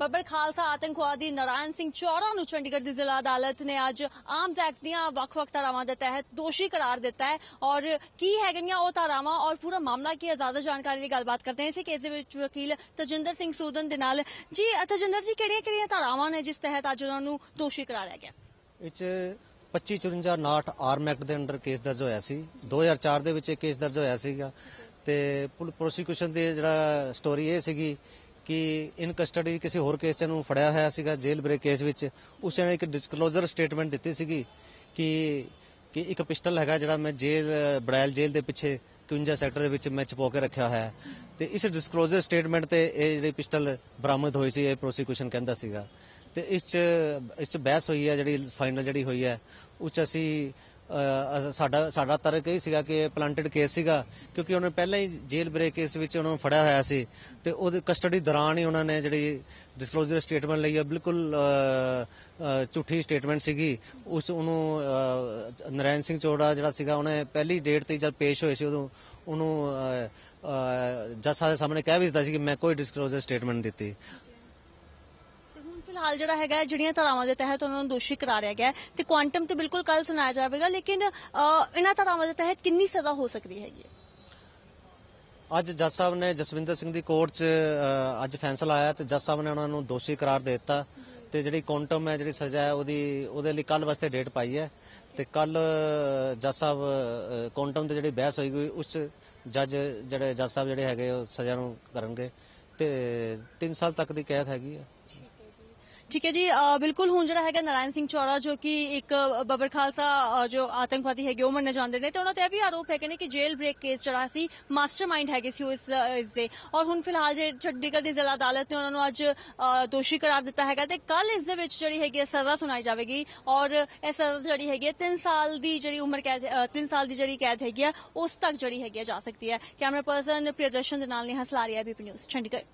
ਬੱਬਰ ਖਾਲਸਾ ਆਤੰਕਵਾਦੀ ਨਾਰਾਇਣ ਸਿੰਘ ਚੌੜਾ ਨੂੰ ਚੰਡੀਗੜ੍ਹ ਦੀ ਜ਼ਿਲ੍ਹਾ ਅਦਾਲਤ ਨੇ ਅੱਜ ਆਮ ਐਕਟ ਦੀਆਂ ਵੱਖ-ਵੱਖ ਧਾਰਾਵਾਂ ਦੇ ਤਹਿਤ ਦੋਸ਼ੀ ਕਰਾਰ ਦਿੱਤਾ ਹੈ। ਔਰ ਕੀ ਹੈਗੀਆਂ ਉਹ ਧਾਰਾਵਾਂ ਔਰ ਪੂਰਾ ਮਾਮਲਾ ਕੀ ਹੈ? ਜ਼ਿਆਦਾ ਜਾਣਕਾਰੀ ਲਈ ਗੱਲਬਾਤ ਕਰਦੇ ਹਾਂ। ਇਸੇ ਕੇਸ ਦੇ ਵਿੱਚ ਵਕੀਲ ਤਜਿੰਦਰ ਸਿੰਘ ਸੂਦਨ ਦੇ ਨਾਲ। ਜੀ ਤਜਿੰਦਰ ਜੀ, ਕਿਹੜੀਆਂ-ਕਿਹੜੀਆਂ ਧਾਰਾਵਾਂ ਨੇ ਜਿਸ ਤਹਿਤ ਅੱਜ ਉਹਨਾਂ ਨੂੰ ਦੋਸ਼ੀ ਕਰਾਰਿਆ ਗਿਆ ਇਹ 'ਚ 2554 ਆਰਮ ਐਕਟ ਦੇ ਅੰਡਰ ਕੇਸ ਦਰਜ ਹੋਇਆ ਸੀ। 2004 ਦੇ ਵਿੱਚ ਇਹ ਕੇਸ ਦਰਜ ਹੋਇਆ ਸੀਗਾ। ਤੇ ਪ੍ਰੋਸੀਕਿਊਸ਼ਨ ਦੀ ਜਿਹੜਾ ਸਟੋਰੀ ਇਹ ਸੀਗੀ ਕਿ ਇਨ ਕਸਟਡੀ ਕਿਸੇ ਹੋਰ ਕੇਸ 'ਚ ਇਹਨੂੰ ਫੜਿਆ ਹੋਇਆ ਸੀਗਾ, ਜੇਲ੍ਹ ਬ੍ਰੇਕ ਕੇਸ ਵਿੱਚ, ਉਸ ਨੇ ਇੱਕ ਡਿਸਕਲੋਜ਼ਰ ਸਟੇਟਮੈਂਟ ਦਿੱਤੀ ਸੀਗੀ ਕਿ ਕਿ ਇੱਕ ਪਿਸਟਲ ਹੈਗਾ ਜਿਹੜਾ ਮੈਂ ਜੇਲ੍ਹ ਬੜੈਲ ਜੇਲ੍ਹ ਦੇ ਪਿੱਛੇ 51 ਸੈਕਟਰ ਦੇ ਵਿੱਚ ਮੈਂ ਛਪੋ ਕੇ ਰੱਖਿਆ ਹੋਇਆ ਹੈ। ਤੇ ਇਸ ਡਿਸਕਲੋਜ਼ਰ ਸਟੇਟਮੈਂਟ ਤੇ ਇਹ ਜਿਹੜੀ ਪਿਸਟਲ ਬਰਾਮਦ ਹੋਈ ਸੀ, ਇਹ ਪ੍ਰੋਸੀਕਿਊਸ਼ਨ ਕਹਿੰਦਾ ਸੀਗਾ। ਤੇ ਇਸ ਚ ਇਸ ਚ ਬਹਿਸ ਹੋਈ ਹੈ, ਜਿਹੜੀ ਫਾਈਨਲ ਜਿਹੜੀ ਹੋਈ ਹੈ, ਉਸ ਚ ਅਸੀਂ ਸਾਡਾ ਸਾਡਾ ਤਰਕ ਇਹ ਸੀਗਾ ਕਿ ਇਹ ਪਲਾਂਟਡ ਕੇਸ ਸੀਗਾ ਕਿਉਂਕਿ ਉਹਨੇ ਪਹਿਲਾਂ ਹੀ ਜੇਲ੍ਹ ਬ੍ਰੇਕ ਕੇਸ ਵਿੱਚ ਉਹਨਾਂ ਨੂੰ ਫੜਿਆ ਹੋਇਆ ਸੀ ਤੇ ਉਹਦੇ ਕਸਟਡੀ ਦੌਰਾਨ ਹੀ ਉਹਨਾਂ ਨੇ ਜਿਹੜੀ ਡਿਸਕਲੋਜ਼ਰ ਸਟੇਟਮੈਂਟ ਲਈ ਹੈ ਬਿਲਕੁਲ ਝੂਠੀ ਸਟੇਟਮੈਂਟ ਸੀਗੀ। ਉਸ ਉਹਨੂੰ ਅਹ, ਨਰੈਣ ਸਿੰਘ ਚੋੜਾ ਜਿਹੜਾ ਸੀਗਾ ਉਹਨੇ ਪਹਿਲੀ ਡੇਟ ਤੇ ਜਦ ਪੇਸ਼ ਹੋਏ ਸੀ ਉਦੋਂ ਉਹਨੂੰ ਅਹ, ਅਹ, ਜੱਜ ਸਾਹਿਬ ਸਾਹਮਣੇ ਕਹਿ ਵੀ ਦਿੱਤਾ ਸੀ ਕਿ ਮੈਂ ਕੋਈ ਡਿਸਕਲੋਜ਼ਰ ਸਟੇਟਮੈਂਟ ਦਿੱਤੀ। ਫਿਲਹਾਲ ਜਿਹੜਾ ਹੈਗਾ ਜਿਹੜੀਆਂ ਧਾਰਾਵਾਂ ਦੇ ਤਹਿਤ ਉਹਨਾਂ ਨੂੰ ਦੋਸ਼ੀ ਕਰਾਰਿਆ ਗਿਆ ਤੇ ਕੁਆਂਟਮ ਤੇ ਬਿਲਕੁਲ ਕੱਲ ਸੁਣਾਇਆ ਜਾਵੇਗਾ, ਲੇਕਿਨ ਇਹਨਾਂ ਧਾਰਾਵਾਂ ਦੇ ਤਹਿਤ ਕਿੰਨੀ ਸਜ਼ਾ ਹੋ ਸਕਦੀ ਹੈਗੀ ਅੱਜ ਜੱਜ ਸਾਹਿਬ ਨੇ ਜਸਵਿੰਦਰ ਸਿੰਘ ਦੀ ਕੋਰਟ 'ਚ ਅੱਜ ਫੈਸਲਾ ਆਇਆ ਤੇ ਜੱਜ ਸਾਹਿਬ ਨੇ ਉਹਨਾਂ ਨੂੰ ਦੋਸ਼ੀ ਕਰਾਰ ਦੇ ਦਿੱਤਾ ਤੇ ਜਿਹੜੀ ਕੁਆਂਟਮ ਹੈ, ਜਿਹੜੀ ਸਜ਼ਾ ਹੈ, ਉਹਦੀ, ਉਹਦੇ ਲਈ ਕੱਲ ਵਾਸਤੇ ਡੇਟ ਪਾਈ ਹੈ ਤੇ ਕੱਲ ਜੱਜ ਸਾਹਿਬ ਕੁਆਂਟਮ ਤੇ ਜਿਹੜੀ ਬਹਿਸ ਹੋਈ ਉਸ 'ਚ ਜੱਜ, ਜਿਹੜੇ ਜੱਜ ਸਾਹਿਬ ਜਿਹੜੇ ਹੈਗੇ, ਉਹ ਸਜ਼ਾ ਨੂੰ ਕਰਨਗੇ ਤੇ 3 ਸਾਲ ਤੱਕ ਦੀ ਕੈਦ ਹੈਗੀ ਹੈ। ਠੀਕ ਹੈ ਜੀ ਬਿਲਕੁਲ ਹੁਣ ਜਿਹੜਾ ਹੈਗਾ ਨਾਰਾਇਣ ਸਿੰਘ ਚੌੜਾ ਜੋ ਕਿ ਇੱਕ ਬਬਰ ਖਾਲਸਾ ਜੋ ਆਤੰਕਵਾਦੀ ਹੈਗੇ ਉਹ ਮੰਨੇ ਜਾਂਦੇ ਨੇ, ਤੇ ਉਹਨਾਂ ਤੇ ਇਹ ਵੀ ਆਰੋਪ ਹੈਗੇ ਨੇ ਕਿ ਜੇਲ ਬ੍ਰੇਕ ਕੇਸ ਜਿਹੜਾ ਸੀ ਮਾਸਟਰਮਾਈਂਡ ਹੈਗੇ ਸੀ ਉਹ ਇਸ ਦੇ। ਔਰ ਹੁਣ ਫਿਲਹਾਲ ਜੇ ਚੰਡੀਗੜ੍ਹ ਦੀ ਜ਼ਿਲ੍ਹਾ ਅਦਾਲਤ ਨੇ ਉਹਨਾਂ ਨੂੰ ਅੱਜ ਦੋਸ਼ੀ ਕਰਾਰ ਦਿੱਤਾ ਹੈਗਾ, ਤੇ ਕੱਲ ਇਸ ਦੇ ਵਿੱਚ ਜਿਹੜੀ ਹੈਗੀ ਹੈ ਸਜ਼ਾ ਸੁਣਾਈ ਜਾਵੇਗੀ। ਔਰ ਇਹ ਸਜ਼ਾ ਜਿਹੜੀ ਹੈਗੀ ਹੈ 3 ਸਾਲ ਦੀ ਜਿਹੜੀ ਉਮਰ ਕੈਦ 3 ਸਾਲ ਦੀ ਜਿਹੜੀ ਕੈਦ ਹੈਗੀ ਹੈ ਉਸ ਤੱਕ ਜਿਹੜੀ ਹੈਗੀ ਹੈ ਜਾ ਸਕਦੀ ਹੈ। ਕੈਮਰਾ ਪਰਸਨ ਪ੍ਰਿਯਦਰਸ਼ਨ ਦੇ ਨਾਲ ਨਿਹਾਲ ਸਲਾਰੀਆ, ਬੀਪੀ ਨਿਊਜ਼, ਚੰਡੀਗੜ੍ਹ।